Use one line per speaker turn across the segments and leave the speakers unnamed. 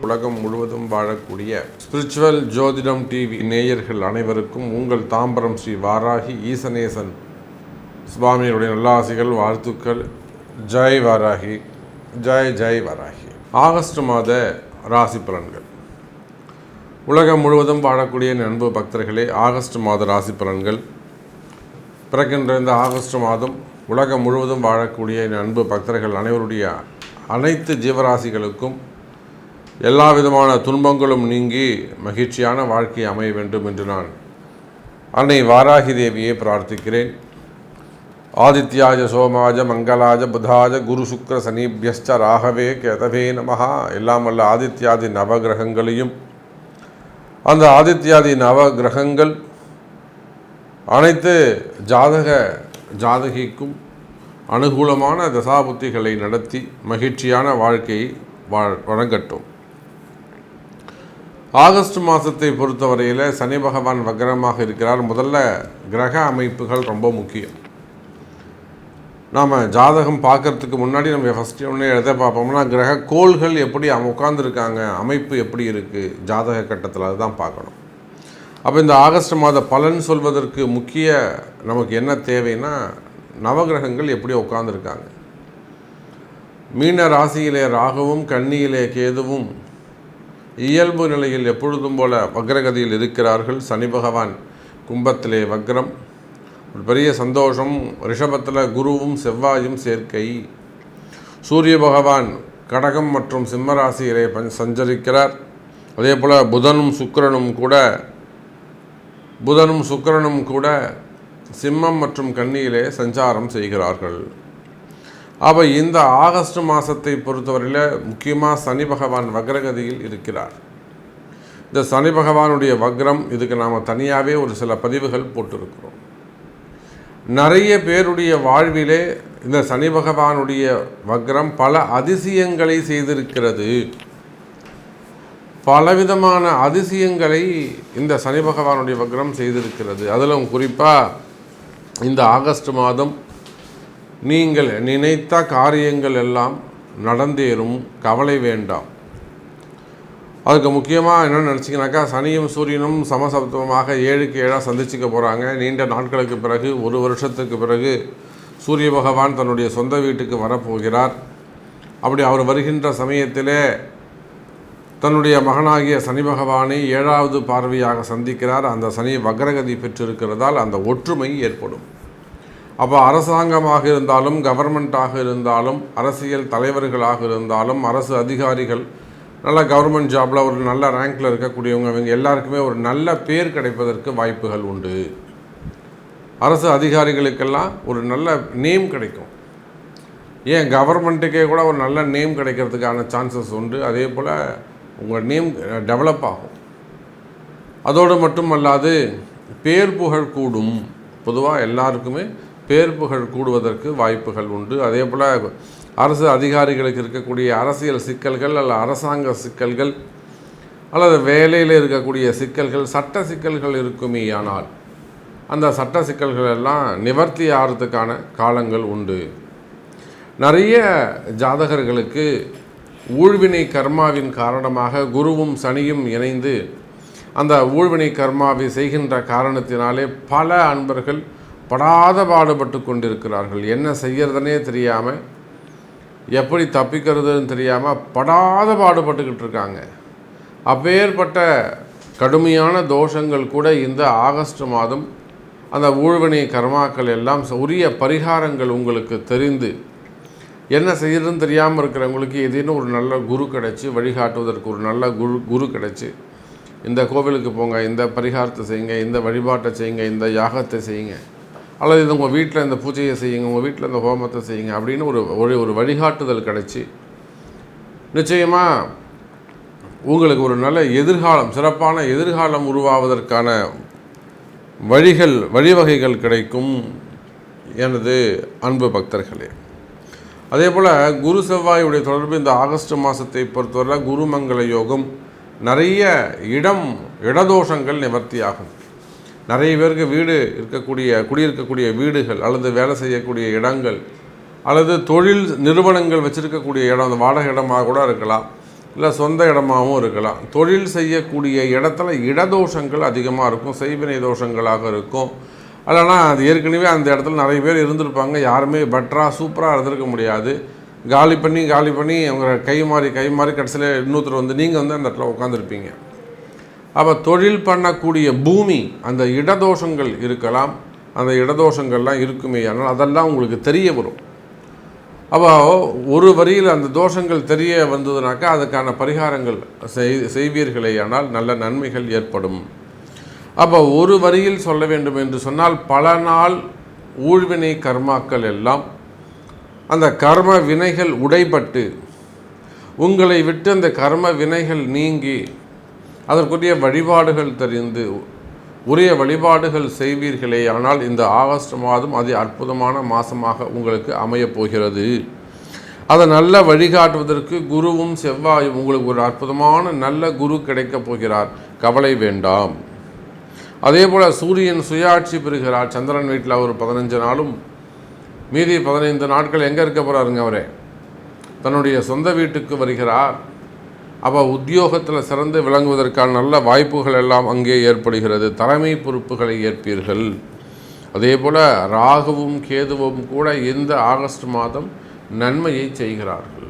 உலகம் முழுவதும் வாழக்கூடிய ஸ்பிரிச்சுவல் ஜோதிடம் டிவி நேயர்கள் அனைவருக்கும் உங்கள் தாம்பரம் ஸ்ரீ வாராகி ஈசனேசன் சுவாமியுடைய நல்லாசிகள் வாழ்த்துக்கள். ஜெய் வாராகி. ஜெய் ஜெய் வாராகி. ஆகஸ்ட் மாத ராசி பலன்கள். உலகம் முழுவதும் வாழக்கூடிய நண்பு பக்தர்களே ஆகஸ்ட் மாத ராசி பலன்கள். பிறக்கின்ற இந்த ஆகஸ்ட் மாதம் உலகம் முழுவதும் வாழக்கூடிய என் அன்பு பக்தர்கள் அனைவருடைய அனைத்து ஜீவராசிகளுக்கும் எல்லா விதமான துன்பங்களும் நீங்கி மகிழ்ச்சியான வாழ்க்கை அமைய வேண்டும் என்று நான் அன்னை வாராகி தேவியை பிரார்த்திக்கிறேன். ஆதித்யாஜ சோமாஜ மங்களாஜ புதாஜ குரு சுக்ர சனீபியஸ்ச ராகவே கேதவே நமஹா. எல்லாம் வல்ல ஆதித்யாதி நவகிரகங்களையும் அந்த ஆதித்யாதி நவகிரகங்கள் அனைத்து ஜாதக ஜாதகிக்கும் அனுகூலமான தசாபுத்திகளை நடத்தி மகிழ்ச்சியான வாழ்க்கையை வாழ் வழங்கட்டும். ஆகஸ்ட் மாதத்தை பொறுத்தவரையில் சனி பகவான் வக்ரமாக இருக்கிறார். முதல்ல கிரக அமைப்புகள் ரொம்ப முக்கியம். நாம் ஜாதகம் பார்க்கறதுக்கு முன்னாடி நம்ம ஃபஸ்ட்டு ஒன்று எதை பார்ப்போம்னா கிரக கோள்கள் எப்படி உட்காந்துருக்காங்க அமைப்பு எப்படி இருக்குது ஜாதக கட்டத்தில் அதுதான் பார்க்கணும். அப்போ இந்த ஆகஸ்ட் மாத பலன் சொல்வதற்கு முக்கிய நமக்கு என்ன தேவைன்னா நவகிரகங்கள் எப்படி உட்காந்துருக்காங்க மீன ராசியிலே ராகுவும் கன்னியிலே கேதுவும் இயல்பு நிலையில் எப்பொழுதும் போல வக்ரகதியில் இருக்கிறார்கள். சனி பகவான் கும்பத்திலே வக்ரம். ஒரு பெரிய சந்தோஷம். ரிஷபத்தில் குருவும் செவ்வாயும் சேர்க்கை. சூரிய பகவான் கடகம் மற்றும் சிம்மராசியிலே பஞ் சஞ்சரிக்கிறார். அதே போல் புதனும் சுக்கிரனும் கூட புதனும் சுக்கிரனும் கூட சிம்மம் மற்றும் கன்னியிலே சஞ்சாரம் செய்கிறார்கள். அப்போ இந்த ஆகஸ்ட் மாதத்தை பொறுத்தவரையில் முக்கியமாக சனி பகவான் வக்ரகதியில் இருக்கிறார். இந்த சனி பகவானுடைய வக்ரம் இதுக்கு நாம் தனியாகவே ஒரு சில பதிவுகள் போட்டிருக்கிறோம். நிறைய பேருடைய வாழ்விலே இந்த சனி பகவானுடைய வக்ரம் பல அதிசயங்களை செய்திருக்கிறது. பலவிதமான அதிசயங்களை இந்த சனி பகவானுடைய வக்ரம் செய்திருக்கிறது. அதிலும் குறிப்பாக இந்த ஆகஸ்ட் மாதம் நீங்கள் நினைத்த காரியங்கள் எல்லாம் நடந்தேறும் கவலை வேண்டாம். அதுக்கு முக்கியமாக என்ன நினச்சிங்கனாக்கா சனியும் சூரியனும் சமசப்தமாக ஏழுக்கு ஏழாக சந்திச்சுக்க போகிறாங்க நீண்ட நாட்களுக்கு பிறகு ஒரு வருஷத்துக்கு பிறகு சூரிய பகவான் தன்னுடைய சொந்த வீட்டுக்கு வரப்போகிறார். அப்படி அவர் வருகின்ற சமயத்திலே தன்னுடைய மகனாகிய சனி பகவானை ஏழாவது பார்வையாக சந்திக்கிறார். அந்த சனி வக்ரகதி பெற்றிருக்கிறதால் அந்த ஒற்றுமை ஏற்படும். அப்போ அரசாங்கமாக இருந்தாலும் கவர்மெண்ட்டாக இருந்தாலும் அரசியல் தலைவர்களாக இருந்தாலும் அரசு அதிகாரிகள் நல்ல கவர்மெண்ட் ஜாபில் ஒரு நல்ல ரேங்கில் இருக்கக்கூடியவங்க இவங்க எல்லாருக்குமே ஒரு நல்ல பேர் கிடைப்பதற்கு வாய்ப்புகள் உண்டு. அரசு அதிகாரிகளுக்கெல்லாம் ஒரு நல்ல நேம் கிடைக்கும். ஏன் கவர்மெண்ட்டுக்கே கூட ஒரு நல்ல நேம் கிடைக்கிறதுக்கான சான்சஸ் உண்டு. அதே போல் உங்கள் நேம் டெவலப் ஆகும். அதோடு மட்டுமல்லாது பேர் புகழ் கூடும். பொதுவாக எல்லாருக்குமே பேர் புகழ் கூடுவதற்கு வாய்ப்புகள் உண்டு. அதே போல் அரசு அதிகாரிகளுக்கு இருக்கக்கூடிய அரசியல் சிக்கல்கள் அல்ல அரசாங்க சிக்கல்கள் அல்லது வேலையில் இருக்கக்கூடிய சிக்கல்கள் சட்ட சிக்கல்கள் இருக்குமே ஆனால் அந்த சட்ட சிக்கல்கள் எல்லாம் நிவர்த்தி ஆகிறதுக்கான காலங்கள் உண்டு. நிறைய ஜாதகர்களுக்கு ஊழ்வினை கர்மாவின் காரணமாக குருவும் சனியும் இணைந்து அந்த ஊழ்வினை கர்மாவை செய்கின்ற காரணத்தினாலே பல அன்பர்கள் படாத பாடுபட்டு கொண்டிருக்கிறார்கள். என்ன செய்யறதுனே தெரியாமல் எப்படி தப்பிக்கிறதுன்னு தெரியாமல் படாத பாடுபட்டுக்கிட்டு இருக்காங்க. அப்பேற்பட்ட கடுமையான தோஷங்கள் கூட இந்த ஆகஸ்ட் மாதம் அந்த ஊழ்வினை கர்மாக்கள் எல்லாம் உரிய பரிகாரங்கள் உங்களுக்கு தெரிந்து என்ன செய்யறதுன்னு தெரியாமல் இருக்கிறவங்களுக்கு ஏதேனும் ஒரு நல்ல குரு கிடச்சி வழிகாட்டுவதற்கு ஒரு நல்ல குரு குரு கிடச்சி இந்த கோவிலுக்கு போங்க இந்த பரிகாரத்தை செய்யுங்க இந்த வழிபாட்டை செய்யுங்க இந்த யாகத்தை செய்யுங்க அல்லது இது உங்கள் வீட்டில் இந்த பூஜையை செய்யுங்க உங்கள் வீட்டில் இந்த ஹோமத்தை செய்யுங்க அப்படின்னு ஒரு ஒரு ஒரு வழிகாட்டுதல் கிடச்சி நிச்சயமாக உங்களுக்கு ஒரு நல்ல எதிர்காலம் சிறப்பான எதிர்காலம் உருவாவதற்கான வழிகள் வழிவகைகள் கிடைக்கும் எனது அன்பு பக்தர்களே. அதே போல் குரு செவ்வாயுடைய தொடர்பு இந்த ஆகஸ்ட் மாதத்தை பொறுத்தவரை குருமங்கள யோகம் நிறைய இடம் இடதோஷங்கள் நிவர்த்தியாகும். நிறைய பேருக்கு வீடு இருக்கக்கூடிய குடியிருக்கக்கூடிய வீடுகள் அல்லது வேலை செய்யக்கூடிய இடங்கள் அல்லது தொழில் நிறுவனங்கள் வச்சுருக்கக்கூடிய இடம் அந்த வாடகை இடமாக கூட இருக்கலாம் இல்லை சொந்த இடமாகவும் இருக்கலாம். தொழில் செய்யக்கூடிய இடத்துல இடதோஷங்கள் அதிகமாக இருக்கும் செய்வினை தோஷங்களாக இருக்கும். இல்லைனா அது ஏற்கனவே அந்த இடத்துல நிறைய பேர் இருந்திருப்பாங்க. யாருமே பெட்டராக சூப்பராக இருந்திருக்க முடியாது. காலி பண்ணி காலி பண்ணி அவங்க கை மாறி கை மாறி கடைசியில் இன்னொருத்தர் வந்து நீங்கள் வந்து அந்த இடத்துல உட்காந்துருப்பீங்க அப்போ தொழில் பண்ணக்கூடிய பூமி அந்த இடதோஷங்கள் இருக்கலாம். அந்த இடதோஷங்கள்லாம் இருக்குமே ஆனால் அதெல்லாம் உங்களுக்கு தெரிய வரும். அப்போ ஒரு வரியில் அந்த தோஷங்கள் தெரிய வந்ததுனாக்கா அதுக்கான பரிகாரங்கள் செய் செய்வீர்களே ஆனால் நல்ல நன்மைகள் ஏற்படும். அப்போ ஒரு வரியில் சொல்ல வேண்டும் என்று சொன்னால் பல நாள் ஊழ்வினை கர்மாக்கள் எல்லாம் அந்த கர்ம வினைகள் உடைபட்டு உங்களை விட்டு அந்த கர்ம வினைகள் நீங்கி அதற்குரிய வழிபாடுகள் தெரிந்து உரிய வழிபாடுகள் செய்வீர்களே ஆனால் இந்த ஆகஸ்ட் மாதம் அதி அற்புதமான மாதமாக உங்களுக்கு அமையப் போகிறது. அதை நல்ல வழிகாட்டுவதற்கு குருவும் செவ்வாயும் உங்களுக்கு ஒரு அற்புதமான நல்ல குரு கிடைக்கப் போகிறார். கவலை வேண்டாம். அதே போல் சூரியன் சுயாட்சி பெறுகிறார். சந்திரன் வீட்டில் ஒரு பதினஞ்சு நாளும் மீதி பதினைந்து நாட்கள் எங்கே இருக்க போகிறாருங்க அவரே? தன்னுடைய சொந்த வீட்டுக்கு வருகிறார். அப்போ உத்தியோகத்தில் சிறந்து விளங்குவதற்கான நல்ல வாய்ப்புகள் எல்லாம் அங்கே ஏற்படுகிறது. தலைமை பொறுப்புகளை ஏற்பீர்கள். அதே போல் ராகுவும் கேதுவும் கூட இந்த ஆகஸ்ட் மாதம் நன்மையை செய்கிறார்கள்.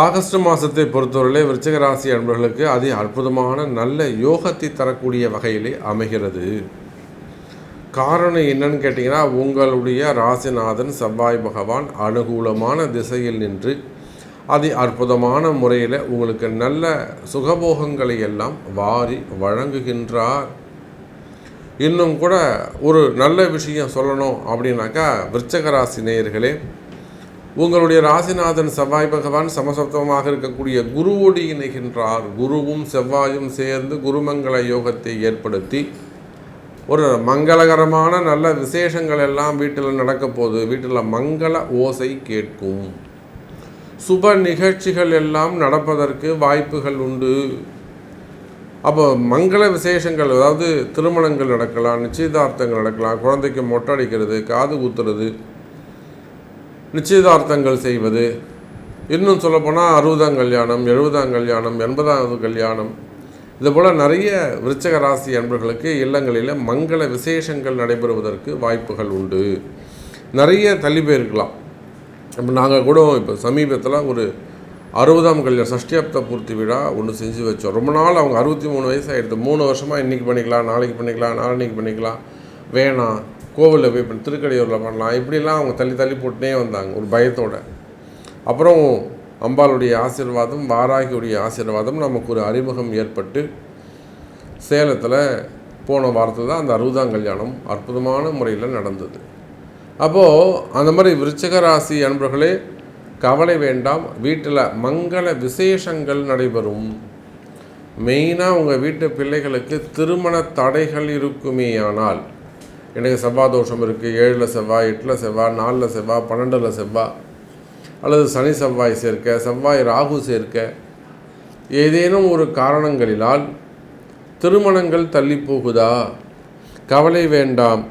ஆகஸ்ட் மாதத்தை பொறுத்தவரையிலே விருச்சகராசி அன்பர்களுக்கு அது அற்புதமான நல்ல யோகத்தை தரக்கூடிய வகையிலே அமைகிறது. காரணம் என்னன்னு கேட்டிங்கன்னா உங்களுடைய ராசிநாதன் செவ்வாய் பகவான் அனுகூலமான திசையில் நின்று அது அற்புதமான முறையில் உங்களுக்கு நல்ல சுகபோகங்களை எல்லாம் வாரி வழங்குகின்றார். இன்னும் கூட ஒரு நல்ல விஷயம் சொல்லணும் அப்படின்னாக்கா விருச்சகராசி நேயர்களே உங்களுடைய ராசிநாதன் செவ்வாய் பகவான் சமசப்தமாக இருக்கக்கூடிய குருவோடு இணைகின்றார். குருவும் செவ்வாயும் சேர்ந்து குருமங்கள யோகத்தை ஏற்படுத்தி ஒரு மங்களகரமான நல்ல விசேஷங்கள் எல்லாம் வீட்டில் நடக்க போகுது. வீட்டில் மங்கள ஓசை கேட்கும். சுப நிகழ்ச்சிகள் எல்லாம் நடப்பதற்கு வாய்ப்புகள் உண்டு. அப்போ மங்கள விசேஷங்கள் அதாவது திருமணங்கள் நடக்கலாம் நிச்சயதார்த்தங்கள் நடக்கலாம் குழந்தைக்கு மொட்டை அடிக்கிறது காது குத்துறது நிச்சயதார்த்தங்கள் செய்வது. இன்னும் சொல்லப்போனால் அறுபதாம் கல்யாணம் எழுபதாம் கல்யாணம் எண்பதாவது கல்யாணம். இதுபோல் நிறைய விருச்சக ராசி அன்பர்களுக்கு இல்லங்களில் மங்கள விசேஷங்கள் நடைபெறுவதற்கு வாய்ப்புகள் உண்டு. நிறைய தள்ளி போயிருக்கலாம் இப்போ நாங்கள் கூட இப்போ சமீபத்தில் ஒரு அறுபதாம் கல்யாணம் சஷ்டியாப்த பூர்த்தி விழா ஒன்று செஞ்சு வச்சோம். ரொம்ப நாள் அவங்க அறுபத்தி மூணு வயசு ஆகிடுது மூணு வருஷமாக இன்றைக்கி பண்ணிக்கலாம் நாளைக்கு பண்ணிக்கலாம் நாளைக்கு பண்ணிக்கலாம். வேணாம். கோவிலில் போய் பண்ண திருக்கடையூரில் பண்ணலாம். இப்படிலாம் அவங்க தள்ளி தள்ளி போட்டுனே வந்தாங்க ஒரு பயத்தோடு. அப்புறம் அம்பாளுடைய ஆசீர்வாதம் வாராகியுடைய ஆசீர்வாதம் நமக்கு ஒரு அறிமுகம் ஏற்பட்டு சேலத்தில் போன வாரத்தில் தான் அந்த அறுபதாம் கல்யாணம் அற்புதமான முறையில் நடந்தது. அப்போது அந்த மாதிரி விருச்சக ராசி அன்பர்களே கவலை வேண்டாம். வீட்டில் மங்கள விசேஷங்கள் நடைபெறும். மெயினாக உங்கள் வீட்டு பிள்ளைகளுக்கு திருமண தடைகள் இருக்குமேயானால் எனக்கு செவ்வாய் தோஷம் இருக்குது ஏழில் செவ்வாய் எட்டில் செவ்வாய் நாலில் செவ்வாய் பன்னெண்டில் செவ்வாய் அல்லது சனி செவ்வாய் சேர்க்க செவ்வாய் ராகு சேர்க்க ஏதேனும் ஒரு காரணங்களினால் திருமணங்கள் தள்ளி போகுதா? கவலை வேண்டாம்.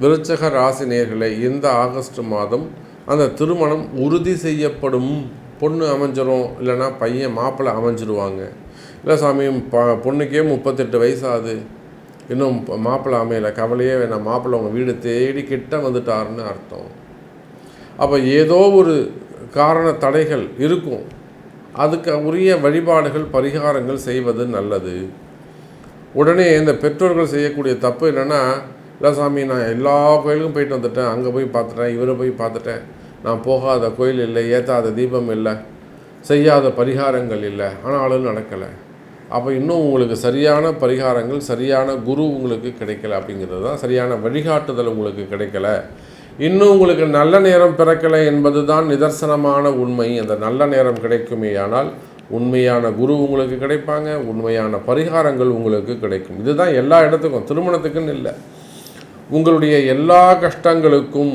விருச்சக ராசினியர்களை இந்த ஆகஸ்ட் மாதம் அந்த திருமணம் உறுதி செய்யப்படும். பொண்ணு அமைஞ்சிரும் இல்லைன்னா பையன் மாப்பிள்ளை அமைஞ்சிருவாங்க. இல்லை சாமி ப பொண்ணுக்கே முப்பத்தெட்டு வயசாகுது இன்னும் மாப்பிள்ளை அமையலை கவலையே வேணாம் மாப்பிள்ளை அவங்க வீடு தேடி கிட்ட வந்துட்டாருன்னு அர்த்தம். அப்போ ஏதோ ஒரு காரண தடைகள் இருக்கும். அதுக்கு உரிய வழிபாடுகள் பரிகாரங்கள் செய்வது நல்லது. உடனே இந்த பெற்றோர்கள் செய்யக்கூடிய தப்பு என்னென்னா இல்லை சாமி நான் எல்லா கோயிலுக்கும் போயிட்டு வந்துட்டேன். அங்கே போய் பார்த்துட்டேன் இவரை போய் பார்த்துட்டேன். நான் போகாத கோயில் இல்லை ஏற்றாத தீபம் இல்லை செய்யாத பரிகாரங்கள் இல்லை. ஆனாலும் நடக்கலை. அப்போ இன்னும் உங்களுக்கு சரியான பரிகாரங்கள் சரியான குரு உங்களுக்கு கிடைக்கல அப்படிங்கிறது தான் சரியான வழிகாட்டுதல் உங்களுக்கு கிடைக்கல. இன்னும் உங்களுக்கு நல்ல நேரம் பிறக்கலை என்பது தான் நிதர்சனமான உண்மை. அந்த நல்ல நேரம் கிடைக்குமேயானால் உண்மையான குரு உங்களுக்கு கிடைப்பாங்க உண்மையான பரிகாரங்கள் உங்களுக்கு கிடைக்கும். இதுதான் எல்லா இடத்துக்கும் திருமணத்துக்குன்னு இல்லை. உங்களுடைய எல்லா கஷ்டங்களுக்கும்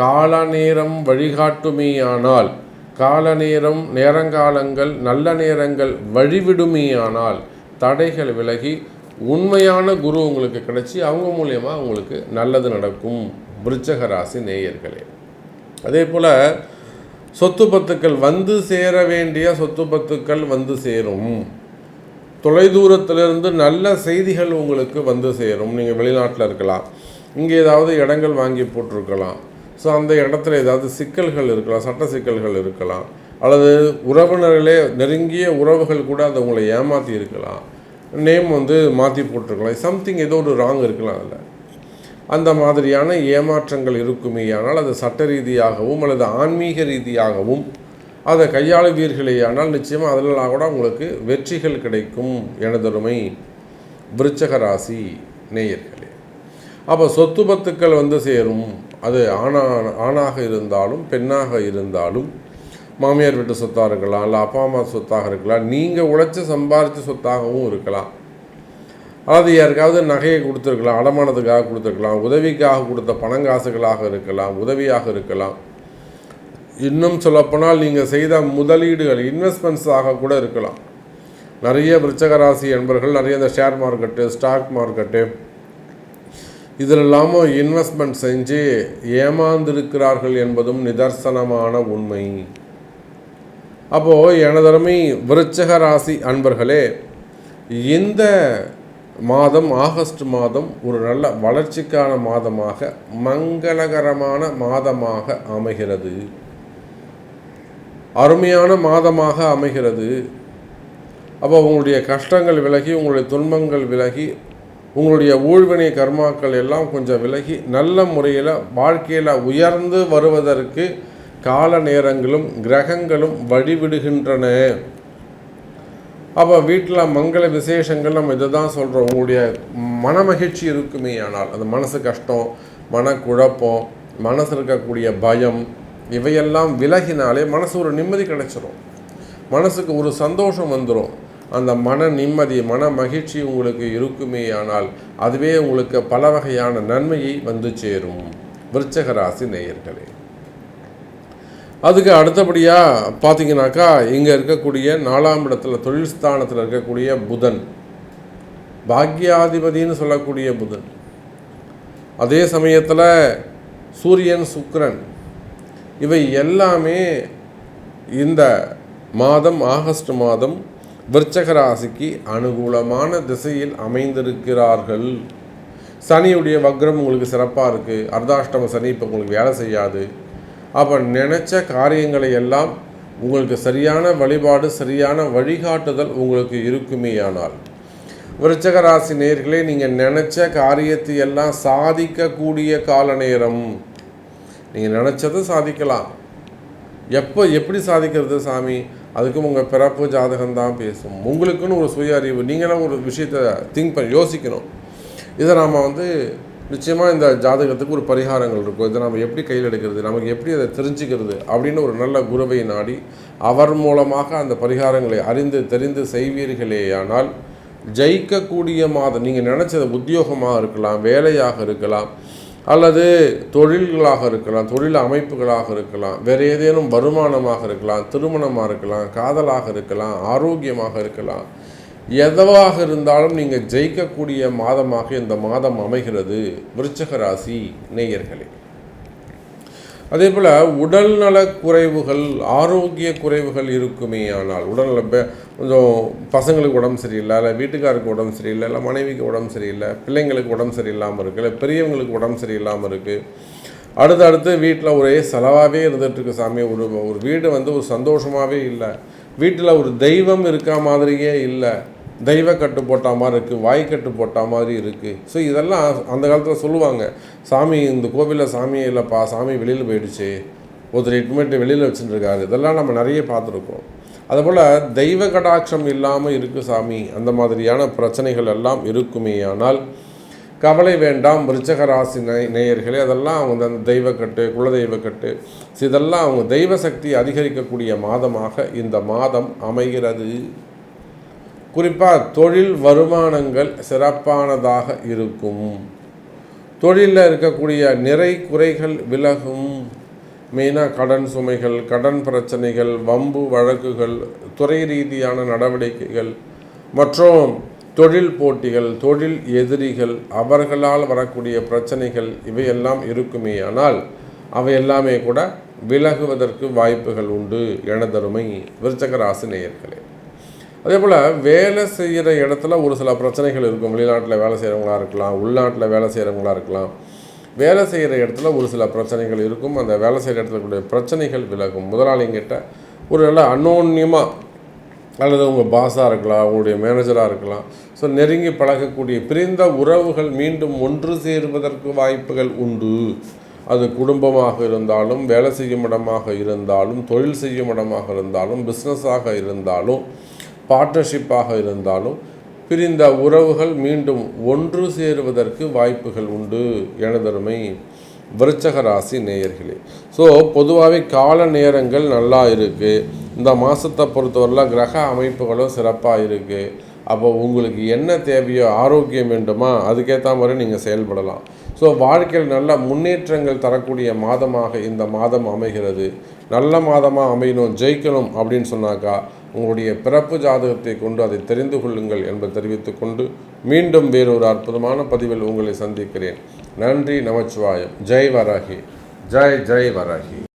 கால நேரம் வழிகாட்டுமேயானால் கால நேரம் நேரங்காலங்கள் நல்ல நேரங்கள் வழிவிடுமேயானால் தடைகள் விலகி உண்மையான குரு உங்களுக்கு கிடைச்சி அவங்க மூலயமா உங்களுக்கு நல்லது நடக்கும். விருச்சக ராசி நேயர்களே. அதே போல் சொத்து பத்துக்கள் வந்து சேர வேண்டிய சொத்து பத்துக்கள் வந்து சேரும். தொலைதூரத்திலிருந்து நல்ல செய்திகள் உங்களுக்கு வந்து சேரும். நீங்கள் வெளிநாட்டில் இருக்கலாம். இங்கே ஏதாவது இடங்கள் வாங்கி போட்டிருக்கலாம். ஸோ அந்த இடத்துல ஏதாவது சிக்கல்கள் இருக்கலாம் சட்ட சிக்கல்கள் இருக்கலாம் அல்லது உறவினர்களே நெருங்கிய உறவுகள் கூட அதை உங்களை ஏமாற்றி இருக்கலாம். நேம் வந்து மாற்றி போட்டிருக்கலாம். சம்திங் ஏதோ ஒரு ராங் இருக்கலாம் அதில். அந்த மாதிரியான ஏமாற்றங்கள் இருக்குமேயானால் அது சட்ட ரீதியாகவும் அல்லது ஆன்மீக ரீதியாகவும் அதை கையாளுவீர்களேயானால் நிச்சயமாக அதிலெல்லாம் கூட உங்களுக்கு வெற்றிகள் கிடைக்கும் எனதொருமை விருச்சக ராசி நேயர்களே. அப்போ சொத்து பத்துக்கள் வந்து சேரும். அது ஆணா ஆணாக இருந்தாலும் பெண்ணாக இருந்தாலும் மாமியார் வீட்டு சொத்தாக இருக்கலாம் இல்லை அப்பா அம்மா சொத்தாக இருக்கலாம் நீங்கள் உழைச்சி சம்பாரித்த சொத்தாகவும் இருக்கலாம். அதாவது யாருக்காவது நகையை கொடுத்துருக்கலாம் அடமானத்துக்காக கொடுத்துருக்கலாம் உதவிக்காக கொடுத்த பணங்காசுகளாக இருக்கலாம் உதவியாக இருக்கலாம். இன்னும் சொல்லப்போனால் நீங்கள் செய்த முதலீடுகள் இன்வெஸ்ட்மெண்ட்ஸாக கூட இருக்கலாம். நிறைய விருச்சகராசி என்பர்கள் நிறைய இந்த ஷேர் மார்க்கெட்டு ஸ்டாக் மார்க்கெட்டு இதில் இல்லாமல் இன்வெஸ்ட்மெண்ட் செஞ்சு ஏமாந்திருக்கிறார்கள் என்பதும் நிதர்சனமான உண்மை. அப்போது எனதருமை விருச்சக ராசி அன்பர்களே இந்த மாதம் ஆகஸ்ட் மாதம் ஒரு நல்ல வளர்ச்சிக்கான மாதமாக மங்களகரமான மாதமாக அமைகிறது. அருமையான மாதமாக அமைகிறது. அப்போ உங்களுடைய கஷ்டங்கள் விலகி உங்களுடைய துன்பங்கள் விலகி உங்களுடைய ஊழ்வினை கர்மாக்கள் எல்லாம் கொஞ்சம் விலகி நல்ல முறையில் வாழ்க்கையில் உயர்ந்து வருவதற்கு கால நேரங்களும் கிரகங்களும் வழிவிடுகின்றன. அப்போ வீட்டில் மங்கள விசேஷங்கள் நம்ம இதை தான் சொல்கிறோம் உங்களுடைய மனமகிழ்ச்சி இருக்குமே ஆனால் அந்த மனசு கஷ்டம் மனக்குழப்பம் மனசு இருக்கக்கூடிய பயம் இவையெல்லாம் விலகினாலே மனசு ஒரு நிம்மதி கிடைச்சிரும். மனசுக்கு ஒரு சந்தோஷம் வந்துடும் அந்த மன நிம்மதி மன மகிழ்ச்சி உங்களுக்கு இருக்குமே ஆனால் அதுவே உங்களுக்கு பல வகையான நன்மையை வந்து சேரும். விருச்சக ராசி நேயர்களே. அதுக்கு அடுத்தபடியாக பார்த்தீங்கன்னாக்கா இங்கே இருக்கக்கூடிய நாலாம் இடத்துல தொழில் ஸ்தானத்தில் இருக்கக்கூடிய புதன். பாக்யாதிபதின்னு சொல்லக்கூடிய புதன். அதே சமயத்தில் சூரியன் சுக்ரன் இவை எல்லாமே இந்த மாதம் ஆகஸ்ட் மாதம் விருச்சக ராசிக்கு அனுகூலமான திசையில் அமைந்திருக்கிறார்கள். சனியுடைய வக்ரம் உங்களுக்கு சிறப்பாக இருக்குது அர்த்தாஷ்டம சனி இப்போ உங்களுக்கு வேலை செய்யாது. அப்போ நினச்ச காரியங்களை எல்லாம் உங்களுக்கு சரியான வழிபாடு சரியான வழிகாட்டுதல் உங்களுக்கு இருக்குமேயானால் விருச்சக ராசி நேர்களே நீங்கள் நினச்ச காரியத்தை எல்லாம் சாதிக்கக்கூடிய கால நேரம். நீங்கள் நினச்சதை சாதிக்கலாம். எப்போ எப்படி சாதிக்கிறது சாமி? அதுக்கும் உங்கள் பிறப்பு ஜாதகம் தான் பேசும். உங்களுக்குன்னு ஒரு சுய அறிவு நீங்களாம் ஒரு விஷயத்தை திங்க் பண்ணி யோசிக்கணும். இதை நாம் வந்து நிச்சயமாக இந்த ஜாதகத்துக்கு ஒரு பரிகாரங்கள் இருக்கும். இதை நம்ம எப்படி கையில் எடுக்கிறது நமக்கு எப்படி அதை தெரிஞ்சுக்கிறது அப்படின்னு ஒரு நல்ல குருவை நாடி அவர் மூலமாக அந்த பரிகாரங்களை அறிந்து தெரிந்து செய்வீர்களேயானால் ஜெயிக்கக்கூடிய மாதம் நீங்கள் நினச்சது உத்தியோகமாக இருக்கலாம் வேலையாக இருக்கலாம் அல்லது தொழில்களாக இருக்கலாம் தொழில் அமைப்புகளாக இருக்கலாம் வேறு ஏதேனும் வருமானமாக இருக்கலாம் திருமணமாக இருக்கலாம் காதலாக இருக்கலாம் ஆரோக்கியமாக இருக்கலாம். எதுவாக இருந்தாலும் நீங்கள் ஜெயிக்கக்கூடிய மாதமாக இந்த மாதம் அமைகிறது. விருச்சக ராசி நேயர்களே. அதே போல் உடல்நல குறைவுகள் ஆரோக்கிய குறைவுகள் இருக்குமே ஆனால் உடல்நல கொஞ்சம் பசங்களுக்கு உடம்பு சரியில்லை இல்லை வீட்டுக்காருக்கு உடம்பு சரியில்லை இல்லை மனைவிக்கு உடம்பு சரியில்லை பிள்ளைங்களுக்கு உடம்பு சரியில்லாமல் இருக்குது இல்லை பெரியவங்களுக்கு உடம்பு சரியில்லாமல் இருக்குது அடுத்து அடுத்து வீட்டில் ஒரே செலவாகவே இருந்துகிட்ருக்கு சாமி. ஒரு ஒரு வீடு வந்து ஒரு சந்தோஷமாகவே இல்லை. வீட்டில் ஒரு தெய்வம் இருக்கா மாதிரியே இல்லை. தெய்வ கட்டு போட்டால் மாதிரி இருக்குது வாய் கட்டு போட்டால் மாதிரி இருக்குது ஸோ இதெல்லாம் அந்த காலத்தில் சொல்லுவாங்க. சாமி இந்த கோவிலில் சாமி இல்லைப்பா சாமி வெளியில் போயிடுச்சு. ஒருத்தர் இட்மெண்ட் வெளியில் வச்சுட்டுருக்காரு இதெல்லாம் நம்ம நிறைய பார்த்துருக்கோம். அதுபோல் தெய்வ கடாட்சம் இல்லாமல் இருக்குது சாமி. அந்த மாதிரியான பிரச்சனைகள் எல்லாம் இருக்குமேயானால் கவலை வேண்டாம் விருச்சக ராசி நே நேயர்களே அதெல்லாம் அவங்க அந்த தெய்வக்கட்டு குலதெய்வக்கட்டு ஸோ இதெல்லாம் அவங்க தெய்வ சக்தி அதிகரிக்கக்கூடிய மாதமாக இந்த மாதம் அமைகிறது. குறிப்பாக தொழில் வருமானங்கள் சிறப்பானதாக இருக்கும். தொழிலில் இருக்கக்கூடிய நிறை குறைகள் விலகும். மெயினாக கடன் சுமைகள் கடன் பிரச்சனைகள் வம்பு வழக்குகள் துறை ரீதியான நடவடிக்கைகள் மற்றும் தொழில் போட்டிகள் தொழில் எதிரிகள் அவர்களால் வரக்கூடிய பிரச்சனைகள் இவையெல்லாம் இருக்குமே. ஆனால் அவை எல்லாமே கூட விலகுவதற்கு வாய்ப்புகள் உண்டு எனதருமை விருச்சக ராசி நேயர்களே. அதே போல் வேலை செய்கிற இடத்துல ஒரு சில பிரச்சனைகள் இருக்கும். வெளிநாட்டில் வேலை செய்கிறவங்களா இருக்கலாம் உள்நாட்டில் வேலை செய்கிறவங்களா இருக்கலாம். வேலை செய்கிற இடத்துல ஒரு சில பிரச்சனைகள் இருக்கும். அந்த வேலை செய்கிற இடத்துல கூடிய பிரச்சனைகள் விலகும். முதலாளிங்கிட்ட ஒரு நல்ல அன்னோன்யமாக அல்லது உங்கள் பாஸாக இருக்கலாம் உங்களுடைய மேனேஜராக இருக்கலாம். ஸோ நெருங்கி பழகக்கூடிய பிரிந்த உறவுகள் மீண்டும் ஒன்று சேருவதற்கு வாய்ப்புகள் உண்டு. அது குடும்பமாக இருந்தாலும் வேலை செய்யும் இடமாக இருந்தாலும் தொழில் செய்யும் இடமாக இருந்தாலும் பிஸ்னஸாக இருந்தாலும் பார்ட்னர்ஷிப்பாக இருந்தாலும் பிரிந்த உறவுகள் மீண்டும் ஒன்று சேருவதற்கு வாய்ப்புகள் உண்டு. எனதருமை விருச்சக ராசி நேயர்களே. ஸோ பொதுவாகவே கால நேரங்கள் நல்லா இருக்குது இந்த மாதத்தை பொறுத்தவரையில் கிரக அமைப்புகளும் சிறப்பாக இருக்குது அப்போ உங்களுக்கு என்ன தேவையோ ஆரோக்கியம் வேண்டுமா அதுக்கேற்ற மாதிரி நீங்கள் செயல்படலாம். ஸோ வாழ்க்கையில் நல்ல முன்னேற்றங்கள் தரக்கூடிய மாதமாக இந்த மாதம் அமைகிறது. நல்ல மாதமாக அமையணும் ஜெயிக்கணும் அப்படின்னு சொன்னாக்கா உங்களுடைய பிறப்பு ஜாதகத்தை கொண்டு அதை தெரிந்து கொள்ளுங்கள் என்பதை தெரிவித்துக்கொண்டு மீண்டும் வேறொரு அற்புதமான பதிவில் உங்களை சந்திக்கிறேன். நன்றி நமச்சிவாயம். ஜெய் வராகி. ஜெய் ஜெய் வராகி.